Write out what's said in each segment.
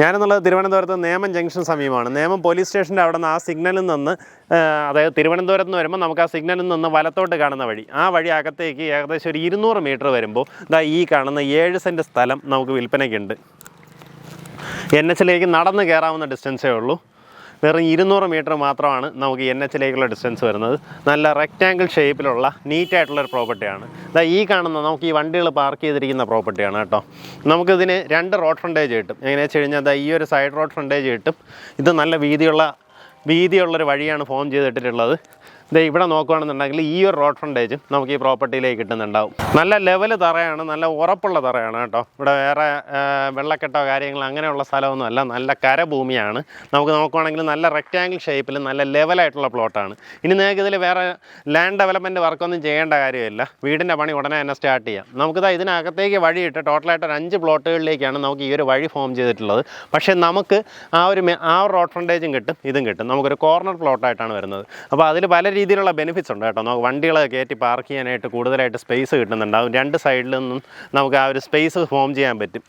ഞാനെന്നുള്ളത് തിരുവനന്തപുരത്ത് നേമം ജംഗ്ഷൻ സമീപമാണ്. നേമം പോലീസ് സ്റ്റേഷന്റെ അവിടെ നിന്ന് ആ സിഗ്നലിൽ നിന്ന് അതായത് തിരുവനന്തപുരത്ത് നിന്ന് വരുമ്പോൾ നമുക്ക് ആ സിഗ്നലിൽ നിന്ന് വലത്തോട്ട് കാണുന്ന വഴി ആ വഴി അകത്തേക്ക് ഏകദേശം ഒരു ഇരുന്നൂറ് മീറ്റർ വരുമ്പോൾ ഇതാ ഈ കാണുന്ന ഏഴ് സെന്റ് സ്ഥലം നമുക്ക് വിൽപ്പനയ്ക്കുണ്ട്. എൻ എച്ചിലേക്ക് നടന്ന് കയറാവുന്ന ഡിസ്റ്റൻസേ ഉള്ളൂ. വെറും ഇരുന്നൂറ് മീറ്റർ മാത്രമാണ് നമുക്ക് എൻ എച്ചിലേക്കുള്ള ഡിസ്റ്റൻസ് വരുന്നത്. നല്ല റെക്റ്റാങ്കിൾ ഷേപ്പിലുള്ള നീറ്റായിട്ടുള്ളൊരു പ്രോപ്പർട്ടിയാണ് ഇതാ ഈ കാണുന്ന നമുക്ക് ഈ വണ്ടികൾ പാർക്ക് ചെയ്തിരിക്കുന്ന പ്രോപ്പർട്ടിയാണ് കേട്ടോ. നമുക്കിതിന് രണ്ട് റോഡ് ഫ്രണ്ടേജ് കിട്ടും. എങ്ങനെയാ വെച്ച് കഴിഞ്ഞാൽ ഈ ഒരു സൈഡ് റോഡ് ഫ്രണ്ടേജ് കിട്ടും. ഇത് നല്ല വീതിയുള്ള വീതിയുള്ളൊരു വഴിയാണ് ഫോം ചെയ്തിട്ടുള്ളത് ദേ ഇവിടെ നോക്കുകയാണെന്നുണ്ടെങ്കിൽ ഈ ഒരു റോഡ് ഫ്രണ്ടേജും നമുക്ക് ഈ പ്രോപ്പർട്ടിയിലേക്ക് കിട്ടുന്നുണ്ടാവും. നല്ല ലെവൽ തറയാണ് നല്ല ഉറപ്പുള്ള തറയാണ് കേട്ടോ. ഇവിടെ വേറെ വെള്ളക്കെട്ടോ കാര്യങ്ങൾ അങ്ങനെയുള്ള സ്ഥലമൊന്നും അല്ല. നല്ല കരഭൂമിയാണ്. നമുക്ക് നോക്കുവാണെങ്കിൽ നല്ല റെക്റ്റാങ്കിൾ ഷേപ്പിൽ നല്ല ലെവലായിട്ടുള്ള പ്ലോട്ടാണ് ഇനി നിങ്ങൾക്ക് ഇതിൽ വേറെ ലാൻഡ് ഡെവലപ്മെന്റ് വർക്കൊന്നും ചെയ്യേണ്ട കാര്യമില്ല. വീടിന്റെ പണി ഉടനെ തന്നെ സ്റ്റാർട്ട് ചെയ്യാം. നമുക്കിതാ ഇതിനകത്തേക്ക് വഴിയിട്ട് ടോട്ടലായിട്ട് ഒരു അഞ്ച് പ്ലോട്ടുകളിലേക്കാണ് നമുക്ക് ഈ ഒരു വഴി ഫോം ചെയ്തിട്ടുള്ളത്. പക്ഷേ നമുക്ക് ആ ഒരു ആ റോഡ് ഫ്രണ്ടേജും കിട്ടും ഇതും കിട്ടും. നമുക്കൊരു കോർണർ പ്ലോട്ടായിട്ടാണ് വരുന്നത്. അപ്പോൾ അതിൽ പല രീതിയിലുള്ള ബെനിഫിറ്റ്സ് ഉണ്ട് കേട്ടോ. നമുക്ക് വണ്ടികളെ കയറ്റി പാർക്ക് ചെയ്യാനായിട്ട് കൂടുതലായിട്ട് സ്പേസ് കിട്ടുന്നുണ്ടാവും രണ്ട് സൈഡിൽ നിന്നും നമുക്ക് ആ ഒരു സ്പേസ് ഫോം ചെയ്യാൻ പറ്റും.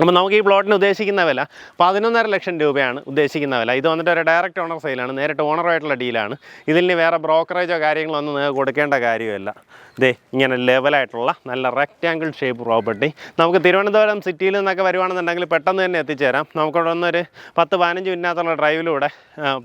അപ്പോൾ നമുക്ക് ഈ പ്ലോട്ടിന് ഉദ്ദേശിക്കുന്ന വില പതിനൊന്നര ലക്ഷം രൂപയാണ് ഉദ്ദേശിക്കുന്ന വില. ഇത് വന്നിട്ട് ഒരു ഡയറക്റ്റ് ഓണർ സെയിലാണ് നേരിട്ട് ഓണറുമായിട്ടുള്ള ഡീലാണ് ഇതിന് വേറെ ബ്രോക്കറേജോ കാര്യങ്ങളോ ഒന്നും നിങ്ങൾക്ക് കൊടുക്കേണ്ട കാര്യമല്ല. ഇതേ ഇങ്ങനെ ലെവലായിട്ടുള്ള നല്ല റെക്റ്റാങ്കിൾ ഷേപ്പ് പ്രോപ്പർട്ടി നമുക്ക് തിരുവനന്തപുരം സിറ്റിയിൽ നിന്നൊക്കെ വരുവാണെന്നുണ്ടെങ്കിൽ പെട്ടെന്ന് തന്നെ എത്തിച്ചേരാം. നമുക്കവിടെ ഒന്നൊരു പത്ത് പതിനഞ്ച് മിനിറ്റിനകത്തുള്ള ഡ്രൈവിലൂടെ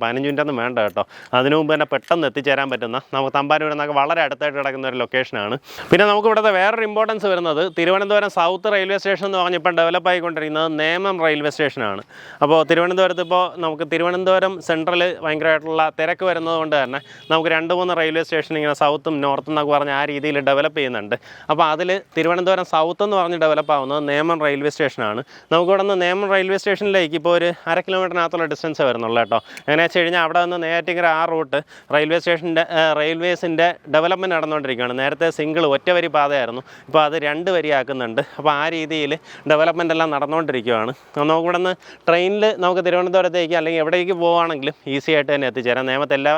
പതിനഞ്ച് മിനിറ്റൊന്നും വേണ്ട കേട്ടോ. അതിനു മുമ്പ് തന്നെ പെട്ടെന്ന് എത്തിച്ചേരാൻ പറ്റുന്ന നമുക്ക് തമ്പാനൂരിൽ നിന്നൊക്കെ വളരെ അടുത്തായിട്ട് കിടക്കുന്ന ഒരു ലൊക്കേഷനാണ് പിന്നെ നമുക്ക് ഇവിടുത്തെ വേറൊരു ഇമ്പോർട്ടൻസ് വരുന്നത് തിരുവനന്തപുരം സൗത്ത് റെയിൽവേ സ്റ്റേഷൻ എന്ന് പറഞ്ഞ് ഇപ്പം ഡെവലപ്പ് ആയിക്കൊണ്ടിരിക്കുന്നത് നേമം റെയിൽവേ സ്റ്റേഷനാണ്. അപ്പോൾ തിരുവനന്തപുരത്ത് ഇപ്പോൾ നമുക്ക് തിരുവനന്തപുരം സെൻട്രൽ ഭയങ്കരമായിട്ടുള്ള തിരക്ക് വരുന്നത് കൊണ്ട് തന്നെ നമുക്ക് രണ്ട് മൂന്ന് റെയിൽവേ സ്റ്റേഷൻ ഇങ്ങനെ സൗത്തും നോർത്തും എന്നൊക്കെ പറഞ്ഞ് ആ രീതിയിൽ ഡെവലപ്പ് ചെയ്യുന്നുണ്ട്. അപ്പോൾ അതിൽ തിരുവനന്തപുരം സൗത്ത് എന്ന് പറഞ്ഞ് ഡെവലപ്പ് ആവുന്നത് നേമം റെയിൽവേ സ്റ്റേഷനാണ്. നമുക്ക് ഇവിടെ നിന്ന് നേമം റെയിൽവേ സ്റ്റേഷനിലേക്ക് ഇപ്പോൾ ഒരു അര കിലോമീറ്ററിനകത്തുള്ള ഡിസ്റ്റൻസ് വരുന്നുള്ളൂ കേട്ടോ. എങ്ങനെ വെച്ച് കഴിഞ്ഞാൽ അവിടെ നിന്ന് നേറ്റിങ്ങര ആ റൂട്ട് റെയിൽവേ സ്റ്റേഷന്റെ റെയിൽവേസിന്റെ ഡെവലപ്മെന്റ് നടന്നുകൊണ്ടിരിക്കുകയാണ്. നേരത്തെ സിംഗിൾ ഒറ്റവരി പാതയായിരുന്നു. ഇപ്പോൾ അത് രണ്ട് വരി ആക്കുന്നുണ്ട് അപ്പോൾ ആ രീതിയിൽ ഡെവലപ്മെന്റ് എല്ലാം നടന്നുകൊണ്ടിരിക്കുകയാണ് നമുക്ക് ഇവിടെ നിന്ന് ട്രെയിനിൽ നമുക്ക് തിരുവനന്തപുരത്തേക്ക് അല്ലെങ്കിൽ എവിടേക്ക് പോവുകയാണെങ്കിലും ഈസി ആയിട്ട് തന്നെ എത്തിച്ചേരാം. നേമത്തെ എല്ലാ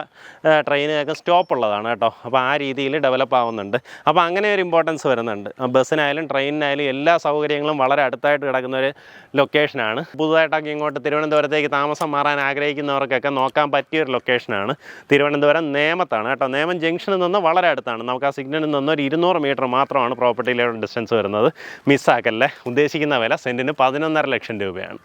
ട്രെയിനുകൾക്കും സ്റ്റോപ്പ് ഉള്ളതാണ് കേട്ടോ. അപ്പോൾ ആ രീതിയിൽ ഡെവലപ്പ് ആവുന്നുണ്ട്. അപ്പോൾ അങ്ങനെ ഒരു ഇമ്പോർട്ടൻസ് വരുന്നുണ്ട്. ബസ്സിനായാലും ട്രെയിനിനായാലും എല്ലാ സൗകര്യങ്ങളും വളരെ അടുത്തായിട്ട് കിടക്കുന്ന ഒരു ലൊക്കേഷനാണ് പുതുതായിട്ടൊക്കെ ഇങ്ങോട്ട് തിരുവനന്തപുരത്തേക്ക് താമസം മാറാൻ ആഗ്രഹിക്കുന്നവർക്കൊക്കെ നോക്കാൻ പറ്റിയ ഒരു ലൊക്കേഷനാണ് തിരുവനന്തപുരം നേമത്താണ് കേട്ടോ. നേമം ജംഗ്ഷനിൽ നിന്ന് വളരെ അടുത്താണ്. നമുക്ക് ആ സിഗ്നലിൽ നിന്ന് ഒരു ഇരുന്നൂറ് മീറ്റർ മാത്രമാണ് പ്രോപ്പർട്ടിയിലെ ഡിസ്റ്റൻസ് വരുന്നത്. മിസ്സാക്കല്ലേ ഉദ്ദേശിക്കുന്ന വില സെന്റിന് പതിനൊന്നര ലക്ഷം രൂപയാണ്.